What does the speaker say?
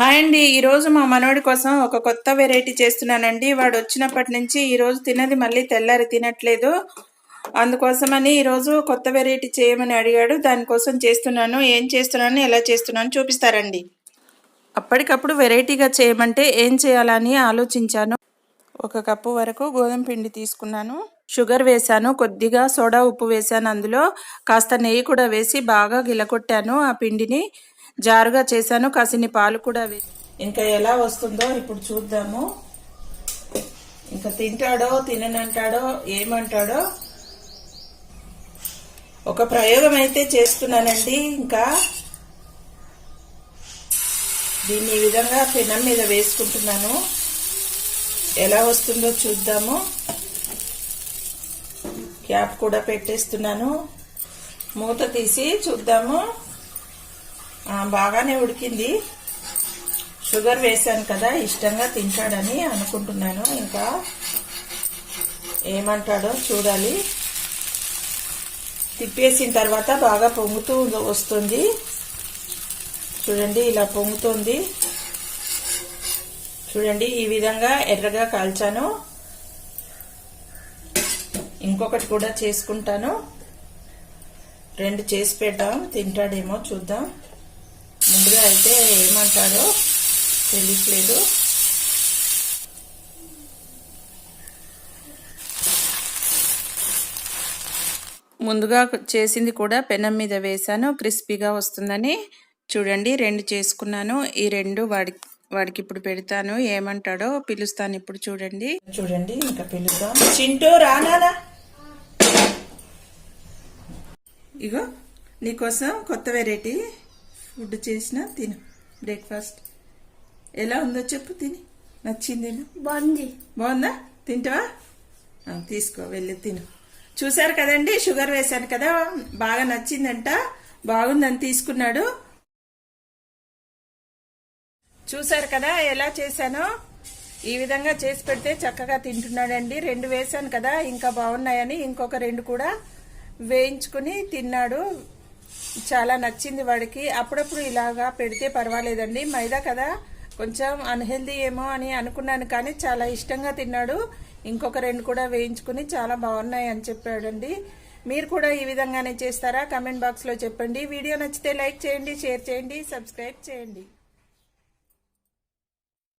Hi అండి. ఈరోజు మా మనోడి కోసం ఒక కొత్త వెరైటీ చేస్తున్నానండి. వాడు వచ్చినప్పటి నుంచి ఈరోజు తినది మళ్ళీ తెల్లారి తినట్లేదు. అందుకోసమని ఈరోజు కొత్త వెరైటీ చేయమని అడిగాడు. దానికోసం చేస్తున్నాను. ఏం చేస్తున్నాను ఎలా చేస్తున్నాను చూపిస్తారండి. అప్పటికప్పుడు వెరైటీగా చేయమంటే ఏం చేయాలని ఆలోచించాను. ఒక కప్పు వరకు గోధుమ పిండి తీసుకున్నాను. షుగర్ వేశాను కొద్దిగా సోడా ఉప్పు వేశాను. అందులో కాస్త నెయ్యి కూడా వేసి బాగా గిలకొట్టాను ఆ పిండిని. జారుగా చేశాను కాసిని పాలు కూడా ఇంకా ఎలా వస్తుందో ఇప్పుడు చూద్దాము. ఇంకా తింటాడో తిననంటాడో ఏమంటాడో ఒక ప్రయోగం అయితే చేస్తున్నానండి. ఇంకా దీన్ని ఈ విధంగా పెనం మీద వేసుకుంటున్నాను. ఎలా వస్తుందో చూద్దాము. క్యాప్ కూడా పెట్టేస్తున్నాను. మూత తీసి చూద్దాము. బాగానే ఉడికింది. షుగర్ వేశాను కదా ఇష్టంగా తింటాడని అనుకుంటున్నాను. ఇంకా ఏమంటాడో చూడాలి. తిప్పేసిన తర్వాత బాగా పొంగుతూ వస్తుంది. చూడండి ఇలా పొంగుతుంది. చూడండి ఈ విధంగా ఎర్రగా కాల్చాను. ఇంకొకటి కూడా చేసుకుంటాను. రెండు చేసి పెడదాం. తింటాడేమో చూద్దాం. ముందుగా అయితే ఏమంటాడో తెలియట్లేదు. ముందుగా చేసింది కూడా పెనం మీద వేశాను. క్రిస్పీగా వస్తుందని చూడండి. రెండు చేసుకున్నాను. ఈ రెండు వాడి వాడికి ఇప్పుడు పెడతాను. ఏమంటాడో పిలుస్తాను ఇప్పుడు చూడండి. చూడండి ఇంకా పిలుద్దాం. చింటూ రానానా ఇగో నీకోసం కొత్త వెరైటీ ఫుడ్ చేసిన తిను. బ్రేక్ఫాస్ట్ ఎలా ఉందో చెప్పు తిని. నచ్చిందేనా బాగుంది. బాగుందా? తింటావా? తీసుకో వెళ్ళి తిను. చూశారు కదండి షుగర్ వేశాను కదా బాగా నచ్చిందంట బాగుందని తీసుకున్నాడు. చూశారు కదా ఎలా చేశానో? ఈ విధంగా చేసి పెడితే చక్కగా తింటున్నాడండి. రెండు వేశాను కదా ఇంకా బాగున్నాయని ఇంకొక రెండు కూడా వేయించుకుని తిన్నాడు. చాలా నచ్చింది వాడికి. అప్పుడప్పుడు ఇలాగా పెడితే పర్వాలేదండి. మైదా కదా. కొంచెం అన్హెల్దీ ఏమో అని అనుకున్నాను కానీ చాలా ఇష్టంగా తిన్నాడు. ఇంకొక రెండు కూడా వేయించుకుని చాలా బాగున్నాయి అని చెప్పాడండి. మీరు కూడా ఈ విధంగానే చేస్తారా? కమెంట్ బాక్స్లో చెప్పండి. వీడియో నచ్చితే లైక్ చేయండి షేర్ చేయండి సబ్స్క్రైబ్ చేయండి.